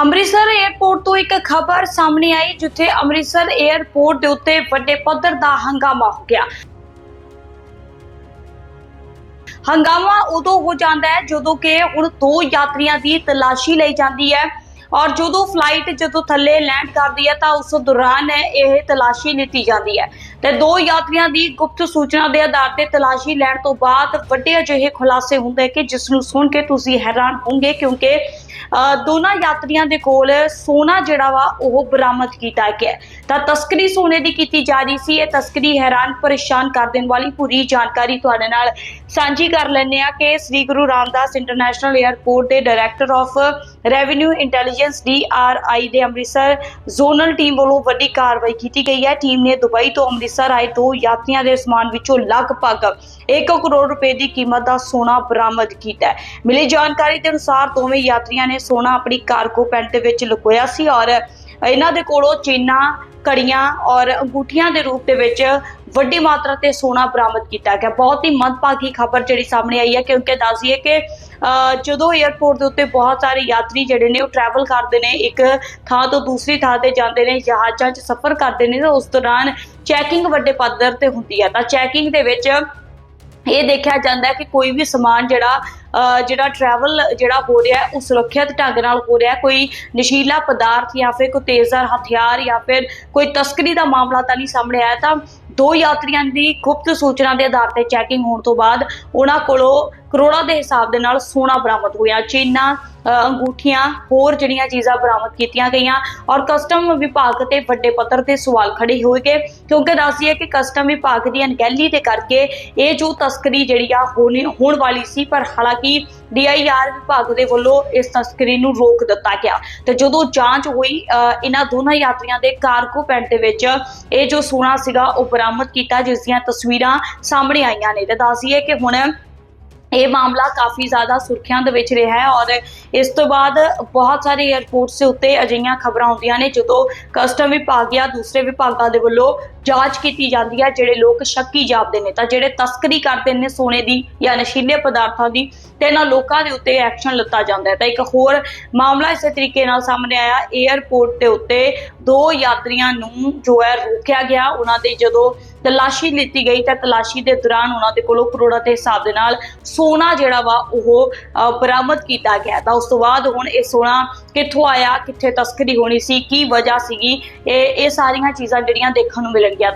Amritsar airport ਤੋਂ ਇੱਕ ਖਬਰ ਸਾਹਮਣੇ ਆਈ, ਜਿੱਥੇ ਅੰਮ੍ਰਿਤਸਰ 에ਅਰਪੋਰਟ ਦੇ ਉੱਤੇ ਵੱਡੇ ਪੱਧਰ ਦਾ ਹੰਗਾਮਾ ਹੋ ਗਿਆ। ਹੰਗਾਮਾ ਉਦੋਂ ਹੋ ਜਾਂਦਾ ਹੈ ਜਦੋਂ ਕਿ ਹੁਣ ਦੋ ਯਾਤਰੀਆਂ ਦੀ ਤਲਾਸ਼ੀ ਲਈ ਜਾਂਦੀ ਹੈ ਔਰ ਜਦੋਂ ਫਲਾਈਟ ਜਦੋਂ ਥੱਲੇ ਲੈਂਡ ਕਰਦੀ ਹੈ ਤਾਂ ਉਸ ਦੌਰਾਨ ਇਹ ਤਲਾਸ਼ੀ ਲਿੱਤੀ ਜਾਂਦੀ ਹੈ। ਤੇ ਦੋ ਯਾਤਰੀਆਂ ਦੀ ਗੁਪਤ ਸੂਚਨਾ ਦੇ ਆਧਾਰ ਤੇ ਤਲਾਸ਼ੀ ਲੈਣ ਤੋਂ ਬਾਅਦ ਵੱਡੇ ਅਜਿਹੇ ਖੁਲਾਸੇ ਹੁੰਦੇ ਕਿ ਜਿਸ ਨੂੰ ਸੁਣ ਕੇ ਤੁਸੀਂ ਹੈਰਾਨ ਹੋਵੋਗੇ ਕਿਉਂਕਿ ਦੋਨਾਂ ਯਾਤਰੀਆਂ ਦੇ ਕੋਲ ਸੋਨਾ ਜਿਹੜਾ ਵਾ, ਉਹ ਬਰਾਮਦ ਕੀਤਾ ਗਿਆ ਤਾਂ ਤਸਕਰੀ ਸੋਨੇ ਦੀ ਕੀਤੀ ਜਾ ਰਹੀ ਸੀ। ਇਹ ਤਸਕਰੀ ਹੈਰਾਨ ਪਰੇਸ਼ਾਨ ਕਰ ਦੇਣ ਵਾਲੀ ਪੂਰੀ ਜਾਣਕਾਰੀ ਤੁਹਾਡੇ ਨਾਲ ਸਾਂਝੀ ਕਰ ਲੈਂਦੇ ਆ ਕਿ ਸ੍ਰੀ ਗੁਰੂ ਰਾਮਦਾਸ ਇੰਟਰਨੈਸ਼ਨਲ 에ਅਰਪੋਰਟ ਦੇ director of revenue intelligence DRI ਦੇ ਅੰਮ੍ਰਿਤਸਰ ਜ਼ੋਨਲ ਟੀਮ ਵੱਲੋਂ ਵੱਡੀ ਕਾਰਵਾਈ ਕੀਤੀ ਗਈ ਹੈ। ਟੀਮ ਨੇ ਦੁਬਈ ਤੋਂ ਅੰਮ੍ਰਿਤਸਰ ਆਏ ਦੋ ਯਾਤਰੀਆਂ ਦੇ ਸਮਾਨ ਵਿੱਚੋਂ ਲਗਭਗ 1 ਕਰੋੜ ਰੁਪਏ ਦੀ ਕੀਮਤ ਦਾ ਸੋਨਾ ਬਰਾਮਦ ਕੀਤਾ ਹੈ। ਮਿਲੀ ਜਾਣਕਾਰੀ ਦੇ ਅਨੁਸਾਰ ਦੋਵੇਂ ਯਾਤਰੀਆਂ ਨੇ ਸੋਨਾ ਆਪਣੀ ਕਾਰਗੋ ਪੈਂਟ ਦੇ ਵਿੱਚ ਲੁਕੋਇਆ ਸੀ ਔਰ ਇਹਨਾਂ ਦੇ ਕੋਲੋਂ ਚੇਨਾਂ ਕੜੀਆਂ ਔਰ ਅੰਗੂਠੀਆਂ ਦੇ ਰੂਪ ਦੇ ਵਿੱਚ ਵੱਡੀ ਮਾਤਰਾ ਤੇ ਸੋਨਾ ਬਰਾਮਦ ਕੀਤਾ ਗਿਆ। ਬਹੁਤ ਹੀ ਮੰਦਭਾਗੀ ਖਬਰ ਜਿਹੜੀ ਸਾਹਮਣੇ ਆਈ ਹੈ ਕਿਉਂਕਿ ਦੱਸੀਏ ਕਿ ਜਦੋਂ 에ਅਰਪੋਰਟ ਦੇ ਉੱਤੇ ਬਹੁਤ ਸਾਰੇ ਯਾਤਰੀ ਜਿਹੜੇ ਨੇ ਉਹ ਟਰੈਵਲ ਕਰਦੇ ਨੇ, ਇੱਕ ਥਾਂ ਤੋਂ ਦੂਸਰੀ ਥਾਂ ਤੇ ਜਾਂਦੇ ਨੇ, ਜਹਾਜ਼ਾਂ 'ਚ ਸਫ਼ਰ ਕਰਦੇ ਨੇ, ਤਾਂ ਉਸ ਦੌਰਾਨ ਚੈਕਿੰਗ ਵੱਡੇ ਪੱਧਰ ਤੇ ਹੁੰਦੀ ਹੈ। ਤਾਂ ਚੈਕਿੰਗ ਦੇ ਵਿੱਚ ਇਹ ਦੇਖਿਆ ਜਾਂਦਾ ਕਿ ਕੋਈ ਵੀ ਸਮਾਨ ਜਿਹੜਾ ਜਿਹੜਾ ਟਰੈਵਲ ਜਿਹੜਾ ਹੋ ਰਿਹਾ ਉਹ ਸੁਰੱਖਿਅਤ ਢੰਗ ਨਾਲ ਹੋ ਰਿਹਾ ਕੋਈ ਨਸ਼ੀਲਾ ਪਦਾਰਥ ਜਾਂ ਫਿਰ ਕੋਈ ਤੇਜ਼ਧਾਰ ਹਥਿਆਰ ਜਾਂ ਫਿਰ ਕੋਈ ਤਸਕਰੀ ਦਾ ਮਾਮਲਾ ਤਾਂ ਨਹੀਂ ਸਾਹਮਣੇ ਆਇਆ। ਤਾਂ ਦੋ ਯਾਤਰੀਆਂ ਦੀ ਗੁਪਤ ਸੂਚਨਾ ਦੇ ਆਧਾਰ ਤੇ ਚੈਕਿੰਗ ਹੋਣ ਤੋਂ ਬਾਅਦ ਉਹਨਾਂ ਕੋਲੋਂ ਕਰੋੜਾਂ ਦੇ ਹਿਸਾਬ ਦੇ ਨਾਲ ਸੋਨਾ ਬਰਾਮਦ ਹੋਇਆ। ਚੀਨਾ ਅੰਗੂਠੀਆਂ ਹੋਰ ਜਿਹੜੀਆਂ ਚੀਜ਼ਾਂ ਬਰਾਮਦ ਕੀਤੀਆਂ ਗਈਆਂ ਔਰ ਕਸਟਮ ਵਿਭਾਗ ਤੇ ਵੱਡੇ ਪੱਧਰ ਤੇ ਸਵਾਲ ਖੜੇ ਹੋਏ ਕਿਉਂਕਿ ਦੱਸਦੀਏ ਕਿ ਕਸਟਮ ਵਿਭਾਗ ਦੀ ਅਣਗਹਿਲੀ ਦੇ ਕਰਕੇ ਇਹ ਜੋ ਤਸਕਰੀ ਜਿਹੜੀ ਆ ਹੋਣ ਵਾਲੀ ਸੀ ਪਰ ਹਾਲਾਂਕਿ ਡੀਆਈਆਰ ਵਿਭਾਗ ਦੇ ਵੱਲੋਂ ਇਸ ਤਸਕਰੀ ਨੂੰ ਰੋਕ ਦਿੱਤਾ ਗਿਆ। ਤੇ ਜਦੋਂ ਜਾਂਚ ਹੋਈ ਅ, ਇਹਨਾਂ ਦੋਨਾਂ ਯਾਤਰੀਆਂ ਦੇ ਕਾਰਗੋ ਪੈਂਟ ਦੇ ਵਿੱਚ ਇਹ ਜੋ ਸੋਨਾ ਸੀਗਾ ਉਹ ਬਰਾਮਦ ਕੀਤਾ ਜਿਸ ਦੀਆਂ ਤਸਵੀਰਾਂ ਸਾਹਮਣੇ ਆਈਆਂ ਨੇ। ਤੇ ਦੱਸਦੀ ਹੈ ਕਿ ਹੁਣ ਇਹ ਮਾਮਲਾ ਕਾਫੀ ਜ਼ਿਆਦਾ ਸੁਰਖੀਆਂ ਦੇ ਵਿੱਚ ਰਿਹਾ ਹੈ ਔਰ ਇਸ ਤੋਂ ਬਾਅਦ ਬਹੁਤ ਸਾਰੇ 에ਅਰਪੋਰਟਸ ਦੇ ਉੱਤੇ ਅਜਿਹੀਆਂ ਖਬਰਾਂ ਆਉਂਦੀਆਂ ਨੇ ਜਦੋਂ ਕਸਟਮ ਵਿਭਾਗ ਜਾਂ ਦੂਸਰੇ ਵਿਭਾਗਾਂ ਦੇ ਵੱਲੋਂ ਜਾਂਚ ਕੀਤੀ ਜਾਂਦੀ ਹੈ, ਜਿਹੜੇ ਲੋਕ ਸ਼ੱਕੀ ਜਾਪਦੇ ਨੇ ਤਾਂ ਜਿਹੜੇ ਤਸਕਰੀ ਕਰਦੇ ਨੇ ਸੋਨੇ ਦੀ ਜਾਂ ਨਸ਼ੀਲੇ ਪਦਾਰਥਾਂ ਦੀ ਤੇ ਇਹਨਾਂ ਲੋਕਾਂ ਦੇ ਉੱਤੇ ਐਕਸ਼ਨ ਲਿੱਤਾ ਜਾਂਦਾ ਹੈ। ਤਾਂ ਇੱਕ ਹੋਰ ਮਾਮਲਾ ਇਸੇ ਤਰੀਕੇ ਨਾਲ ਸਾਹਮਣੇ ਆਇਆ। 에ਅਰਪੋਰਟ ਦੇ ਉੱਤੇ ਦੋ ਯਾਤਰੀਆਂ ਨੂੰ ਜੋ ਹੈ ਰੋਕਿਆ ਗਿਆ। ਉਹਨਾਂ ਦੇ ਜਦੋਂ ਤਲਾਸ਼ੀ ਲਿੱਤੀ ਗਈ ਤਾਂ ਤਲਾਸ਼ੀ ਦੇ ਦੌਰਾਨ ਉਹਨਾਂ ਦੇ ਕੋਲੋਂ ਕਰੋੜਾਂ ਦੇ ਹਿਸਾਬ ਦੇ ਨਾਲ ਸੋਨਾ ਜਿਹੜਾ ਵਾ ਉਹ ਬਰਾਮਦ ਕੀਤਾ ਗਿਆ। ਤਾਂ ਉਸ ਤੋਂ ਬਾਅਦ ਹੁਣ ਇਹ ਸੋਨਾ ਕਿੱਥੋਂ ਆਇਆ, ਕਿੱਥੇ ਤਸਕਰੀ ਹੋਣੀ ਸੀ, ਕੀ ਵਜ੍ਹਾ ਸੀਗੀ, ਇਹ ਇਹ ਸਾਰੀਆਂ ਚੀਜ਼ਾਂ ਜਿਹੜੀਆਂ ਦੇਖਣ ਨੂੰ ਮਿਲਣਗੀਆਂ।